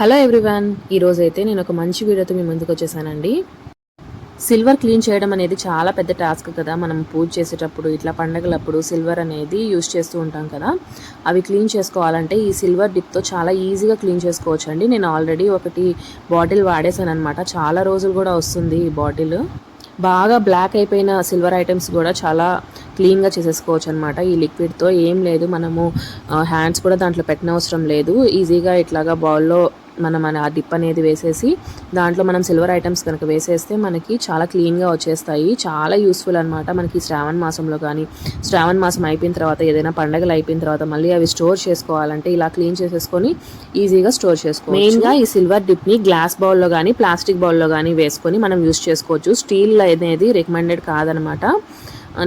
Hello everyone ఈరోజు అయితే నేను ఒక మంచి వీడియోతో మీ ముందుకు వచ్చేసానండి సిల్వర్ క్లీన్ చేయడం అనేది చాలా పెద్ద టాస్క్ కదా. మనం పూజ చేసేటప్పుడు ఇట్లా పండగలప్పుడు సిల్వర్ అనేది యూస్ చేస్తూ ఉంటాం కదా. అవి క్లీన్ చేసుకోవాలంటే ఈ సిల్వర్ డిప్తో చాలా ఈజీగా క్లీన్ చేసుకోవచ్చు అండి నేను ఆల్రెడీ ఒకటి బాటిల్ వాడేసాను అనమాట చాలా రోజులు కూడా వస్తుంది ఈ బాటిల్. బాగా బ్లాక్ అయిపోయిన సిల్వర్ ఐటమ్స్ కూడా చాలా క్లీన్గా చేసేసుకోవచ్చు అనమాట ఈ లిక్విడ్తో ఏం లేదు. మనము హ్యాండ్స్ కూడా దాంట్లో పెట్టనవసరం లేదు. ఈజీగా ఇట్లాగా బౌల్లో మనం మన ఆ డిప్ అనేది వేసేసి దాంట్లో మనం సిల్వర్ ఐటమ్స్ కనుక వేసేస్తే మనకి చాలా క్లీన్గా వచ్చేస్తాయి. చాలా యూస్ఫుల్ అనమాట మనకి శ్రావణ మాసంలో కానీ. శ్రావణ మాసం అయిపోయిన తర్వాత ఏదైనా పండగలు అయిపోయిన తర్వాత మళ్ళీ అవి స్టోర్ చేసుకోవాలంటే ఇలా క్లీన్ చేసేసుకొని ఈజీగా స్టోర్ చేసుకోవచ్చు. మెయిన్గా ఈ సిల్వర్ డిప్ని గ్లాస్ బౌల్లో కానీ ప్లాస్టిక్ బౌల్లో కానీ వేసుకొని మనం యూస్ చేసుకోవచ్చు. స్టీల్ అనేది రికమెండెడ్ కాదనమాట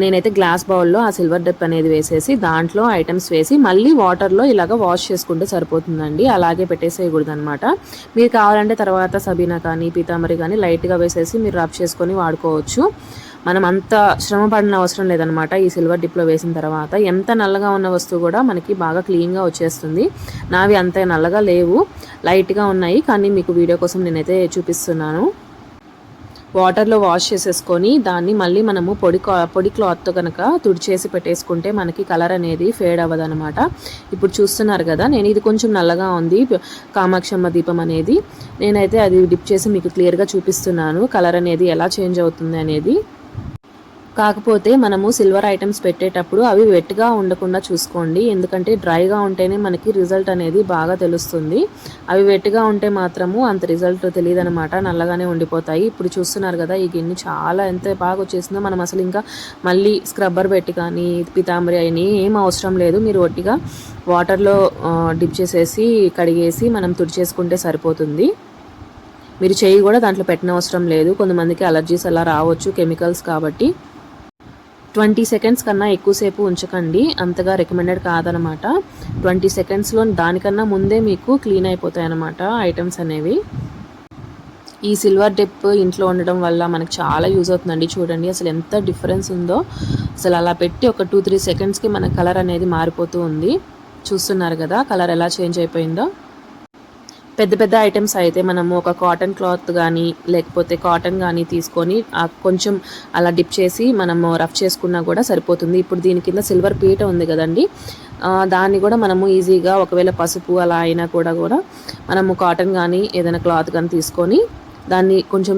నేనైతే గ్లాస్ బౌల్లో ఆ సిల్వర్ డిప్ అనేది వేసేసి దాంట్లో ఐటమ్స్ వేసి మళ్ళీ వాటర్లో ఇలాగ వాష్ చేసుకుంటే సరిపోతుందండి. అలాగే పెట్టేసేయకూడదు అనమాట మీరు కావాలంటే తర్వాత సబీనా కానీ పీతాంబరి కానీ లైట్గా వేసేసి మీరు రబ్ చేసుకొని వాడుకోవచ్చు. మనం అంత శ్రమ పడిన అవసరం లేదనమాట ఈ సిల్వర్ డిప్లో వేసిన తర్వాత. ఎంత నల్లగా ఉన్న వస్తువు కూడా మనకి బాగా క్లీన్గా వచ్చేస్తుంది. నావి అంత నల్లగా లేవు లైట్గా ఉన్నాయి. కానీ మీకు వీడియో కోసం నేనైతే చూపిస్తున్నాను. వాటర్లో వాష్ చేసేసుకొని దాన్ని మళ్ళీ మనము పొడి పొడి క్లాత్తో కనుక తుడిచేసి పెట్టేసుకుంటే మనకి కలర్ అనేది ఫేడ్ అవ్వదు అనమాట ఇప్పుడు చూస్తున్నారు కదా నేను ఇది కొంచెం నల్లగా ఉంది కామాక్షమ్మ దీపం అనేది. నేనైతే అది డిప్ చేసి మీకు క్లియర్గా చూపిస్తున్నాను కలర్ అనేది ఎలా చేంజ్ అవుతుంది అనేది. కాకపోతే మనము సిల్వర్ ఐటమ్స్ పెట్టేటప్పుడు అవి వెట్గా ఉండకుండా చూసుకోండి. ఎందుకంటే డ్రైగా ఉంటేనే మనకి రిజల్ట్ అనేది బాగా తెలుస్తుంది. అవి వెట్గా ఉంటే మాత్రము అంత రిజల్ట్ తెలియదు అనమాట నల్లగానే ఉండిపోతాయి. ఇప్పుడు చూస్తున్నారు కదా ఈ గిన్నె చాలా ఎంత బాగా వచ్చేసిందో. మనం అసలు ఇంకా మళ్ళీ స్క్రబ్బర్ పెట్టి కానీ పితాంబరి అయినా ఏం అవసరం లేదు. మీరు ఒట్టిగా వాటర్లో డిప్ చేసేసి కడిగేసి మనం తుడిచేసుకుంటే సరిపోతుంది. మీరు చేయి కూడా దాంట్లో పెట్టిన అవసరం లేదు. కొంతమందికి అలర్జీస్ అలా రావచ్చు కెమికల్స్ కాబట్టి. ట్వంటీ సెకండ్స్ కన్నా ఎక్కువసేపు ఉంచకండి. అంతగా రికమెండెడ్ కాదనమాట. ట్వంటీ సెకండ్స్లో దానికన్నా ముందే మీకు క్లీన్ అయిపోతాయి అన్నమాట ఐటమ్స్ అనేవి. ఈ సిల్వర్ డెప్ ఇంట్లో ఉండడం వల్ల మనకు చాలా యూజ్ అవుతుందండి. చూడండి అసలు ఎంత డిఫరెన్స్ ఉందో. అసలు అలా పెట్టి ఒక టూ త్రీ సెకండ్స్కి మన కలర్ అనేది మారిపోతూ ఉంది. చూస్తున్నారు కదా కలర్ ఎలా చేంజ్ అయిపోయిందో. పెద్ద పెద్ద ఐటమ్స్ అయితే మనము ఒక కాటన్ క్లాత్ కానీ లేకపోతే కాటన్ కానీ తీసుకొని కొంచెం అలా డిప్ చేసి మనము రఫ్ చేసుకున్నా కూడా సరిపోతుంది. ఇప్పుడు దీని కింద సిల్వర్ పీట ఉంది కదండి. దాన్ని కూడా మనము ఈజీగా ఒకవేళ పసుపు అలా అయినా కూడా కూడా మనము కాటన్ కానీ ఏదైనా క్లాత్ కానీ తీసుకొని దాన్ని కొంచెం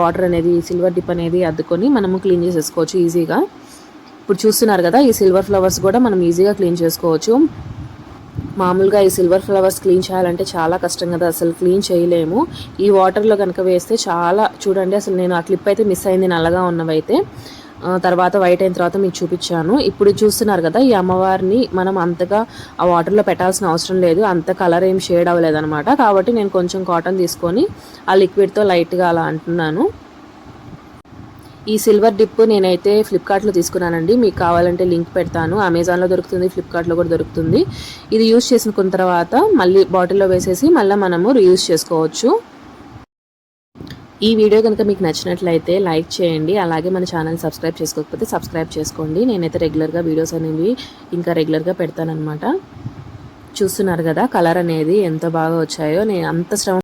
వాటర్ అనేది సిల్వర్ డిప్ అనేది అద్దుకొని మనము క్లీన్ చేసేసుకోవచ్చు ఈజీగా ఇప్పుడు చూస్తున్నారు కదా ఈ సిల్వర్ ఫ్లవర్స్ కూడా మనం ఈజీగా క్లీన్ చేసుకోవచ్చు. మామూలుగా ఈ సిల్వర్ ఫ్లవర్స్ క్లీన్ చేయాలంటే చాలా కష్టం కదా అసలు క్లీన్ చేయలేము. ఈ వాటర్లో కనుక వేస్తే చాలా చూడండి అసలు నేను ఆ క్లిప్ అయితే మిస్ అయింది నల్లగా ఉన్నవైతే. తర్వాత వైట్ అయిన తర్వాత మీకు చూపించాను. ఇప్పుడు చూస్తున్నారు కదా ఈ అమ్మవారిని మనం అంతగా ఆ వాటర్లో పెట్టాల్సిన అవసరం లేదు. అంత కలర్ ఏం షేడ్ అవ్వలేదు అనమాట కాబట్టి నేను కొంచెం కాటన్ తీసుకొని ఆ లిక్విడ్తో లైట్గా అలా అంటున్నాను. ఈ సిల్వర్ డిప్ నేనైతే ఫ్లిప్కార్ట్లో తీసుకున్నానండి. మీకు కావాలంటే లింక్ పెడతాను. అమెజాన్లో దొరుకుతుంది ఫ్లిప్కార్ట్లో కూడా దొరుకుతుంది. ఇది యూస్ చేసిన తర్వాత మళ్ళీ బాటిల్లో వేసేసి మళ్ళీ మనము రీయూజ్ చేసుకోవచ్చు. ఈ వీడియో కనుక మీకు నచ్చినట్లయితే లైక్ చేయండి. అలాగే మన ఛానల్ సబ్స్క్రైబ్ చేసుకోకపోతే సబ్స్క్రైబ్ చేసుకోండి. నేనైతే రెగ్యులర్గా వీడియోస్ అనేవి ఇంకా రెగ్యులర్గా పెడతానమాట చూస్తున్నారు కదా కలర్ అనేది ఎంత బాగా వచ్చాయో. నేను అంత శ్రమ